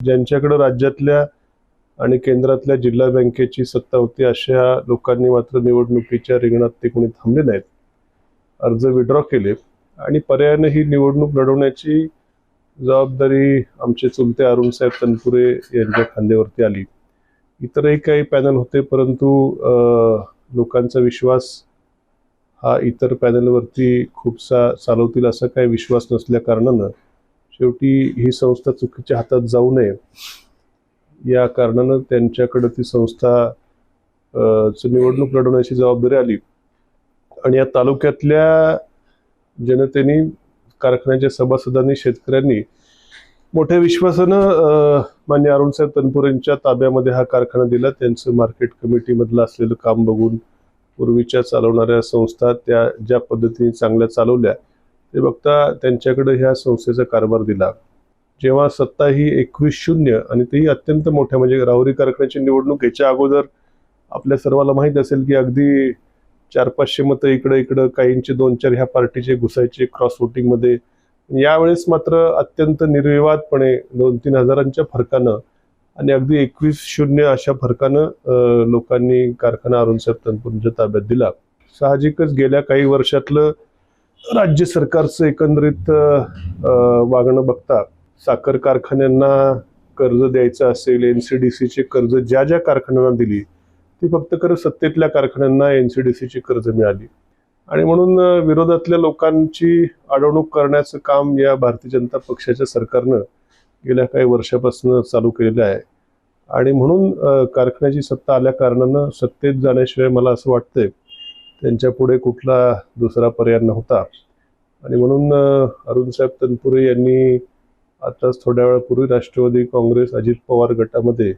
ज्यांच्याकडे राज्यातल्या आणि केंद्रातल्या जिल्हा बँकेची सत्ता होती अशा लोकांनी मात्र निवडणुकीच्या रिंगणात ते कोणी थांबले नाहीत. अर्ज विड्रॉ केले. आणि पर्यायाने ही निवडणूक लढवण्याची जबाबदारी आमचे चुलते अरुणसाहेब तनपुरे यांच्या खांद्यावरती आली. इतरही काही पॅनल होते परंतु लोकांचा विश्वास हा इतर पॅनलवरती खूपसा चालवतील असा काही विश्वास नसल्या कारणानं शेवटी ही संस्था चुकीच्या हातात जाऊ नये. या कारणानं त्यांच्याकडे ती संस्था निवडणूक लढवण्याची जबाबदारी आली. आणि या तालुक्यातल्या जनतेने कारखान्याच्या सभासदांनी शेतकऱ्यांनी मोठ्या विश्वासानं मान्य अरुणसाहेब तनपुरेंच्या ताब्यामध्ये हा कारखाना दिला. त्यांचं मार्केट कमिटीमधलं असलेलं काम बघून पूर्वीच्या चालवणाऱ्या संस्था त्या ज्या पद्धतीने चांगल्या चालवल्या ते बघता त्यांच्याकडे ह्या संस्थेचा कारभार दिला. जेव्हा सत्ता ही एकवीस शून्य आणि तेही अत्यंत मोठ्या म्हणजे राहुरी कारखान्याची निवडणूक याच्या अगोदर आपल्या सर्वांना माहीत असेल की अगदी चार पाचशे मतं इकडं इकडं काहींचे दोन चार ह्या पार्टीचे घुसायचे क्रॉस वोटिंगमध्ये यावेळेस मात्र अत्यंत निर्विवादपणे दोन तीन हजारांच्या फरकानं आणि अगदी एकवीस शून्य अशा फरकानं लोकांनी कारखाना अरुणसाहेब तनपूरच्या ताब्यात दिला. साहजिकच गेल्या काही वर्षातलं राज्य सरकारचं एकंदरीत वागणं बघता साखर कारखान्यांना कर्ज द्यायचं असेल एन सी डी सीचे कर्ज ज्या ज्या कारखान्यांना दिली ती फक्त खरं सत्तेतल्या कारखान्यांना एन सी डी सीची कर्ज मिळाली. आणि म्हणून विरोधातल्या लोकांची अडवणूक करण्याचं काम या भारतीय जनता पक्षाच्या सरकारनं गेल्या काही वर्षापासून चालू केलेलं आहे. आणि म्हणून कारखान्याची सत्ता आल्या कारणानं सत्तेत जाण्याशिवाय मला असं वाटतंय त्यांच्या पुढे कुठला दुसरा पर्याय नव्हता. आणि म्हणून अरुणसाहेब तनपुरे यांनी आताच थोड्या वेळापूर्वी राष्ट्रवादी काँग्रेस अजित पवार गटामध्ये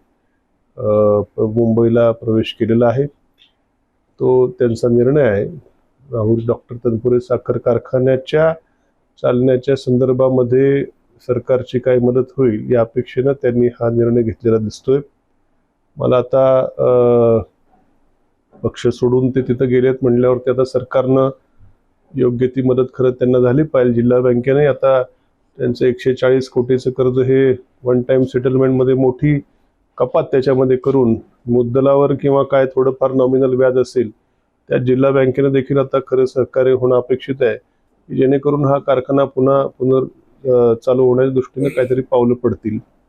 मुंबईला प्रवेश केलेला आहे. तो त्यांचा निर्णय आहे. राहुल डॉक्टर तनपुरे साखर कारखान्याच्या चालण्याच्या संदर्भामध्ये सरकारची काय मदत होईल या अपेक्षेनं त्यांनी हा निर्णय घेतलेला दिसतोय. मला आता पक्ष सोडून ते तिथं गेलेत म्हणल्यावरती आता सरकारनं योग्य ती मदत खरं त्यांना झाली पाहिजे. जिल्हा बँकेने आता त्यांचं एकशे चाळीस कोटीचं कर्ज हे वन टाइम सेटलमेंटमध्ये मोठी कपात त्याच्यामध्ये करून मुद्दलावर किंवा काय थोडंफार नॉमिनल व्याज असेल त्या जिल्हा बँकेनं देखील आता खरं सहकार्य होणं अपेक्षित आहे. की जेणेकरून हा कारखाना पुन्हा पुनर् चालू होण्याच्या दृष्टीने काहीतरी पावलं पडतील.